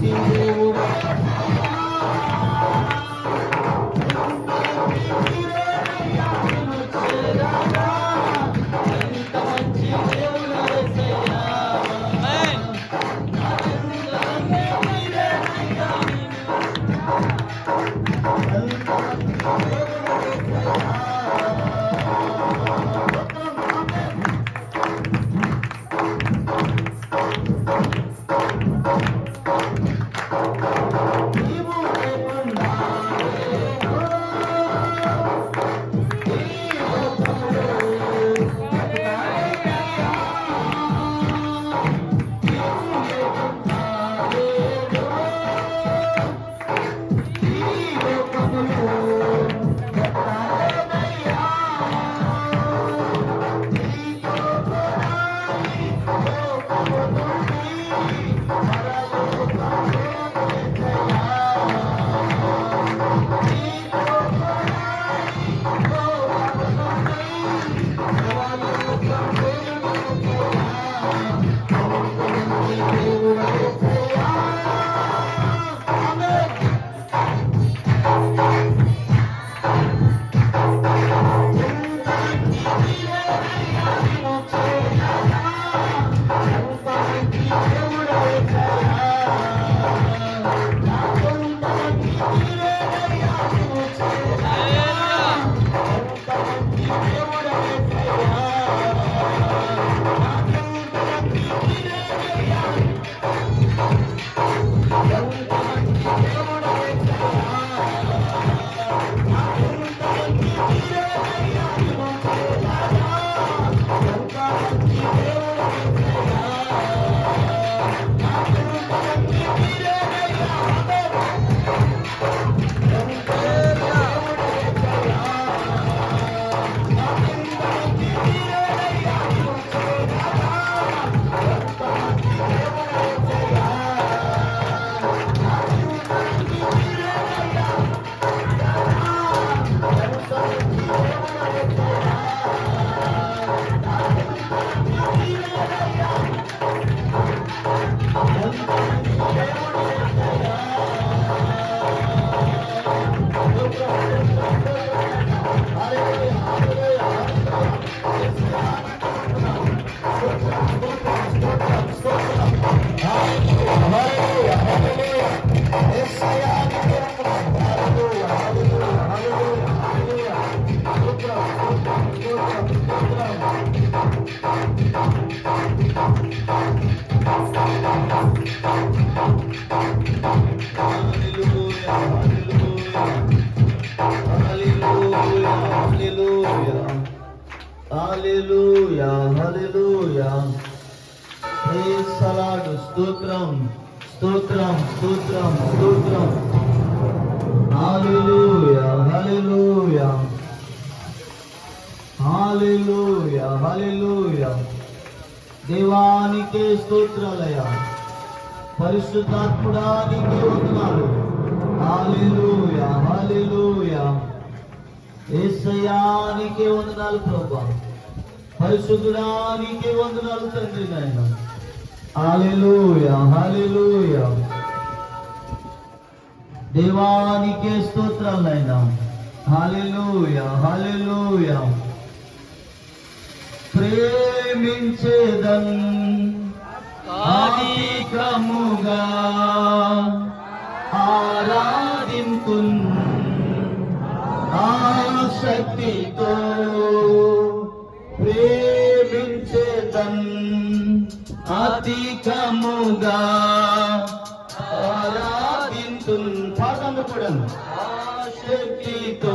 Thank you. Thank you. Hallelujah hallelujah. Praise అలాడ్ స్తోత్రం స్తోత్రం స్తోత్రం స్తోత్రం. హల్లెలూయా హల్లెలూయా. హల్లెలూయా హల్లెలూయా. దేవానికే స్తోత్రాలయ. పరిశుద్ధాత్ముడా నీకే వందనాలు. హల్లెలూయా హల్లెలూయా. యేసయ్యా నీకే వందనాలు ప్రభా. పరిశుద్ధుడా నీకే వందనాలు తండ్రి నాయన. హల్లెలూయా హల్లెలూయా. దేవానికే స్తోత్రాలు నాయన. హల్లెలూయా హల్లెలూయా. ప్రేమించేదన్ ఆదికముగా ఆరాధింతున్ ఆసక్తితో ప్రేమించేదన్ అధికముగా ఆరాధింతున్ పాడండి కూడా. శక్తితో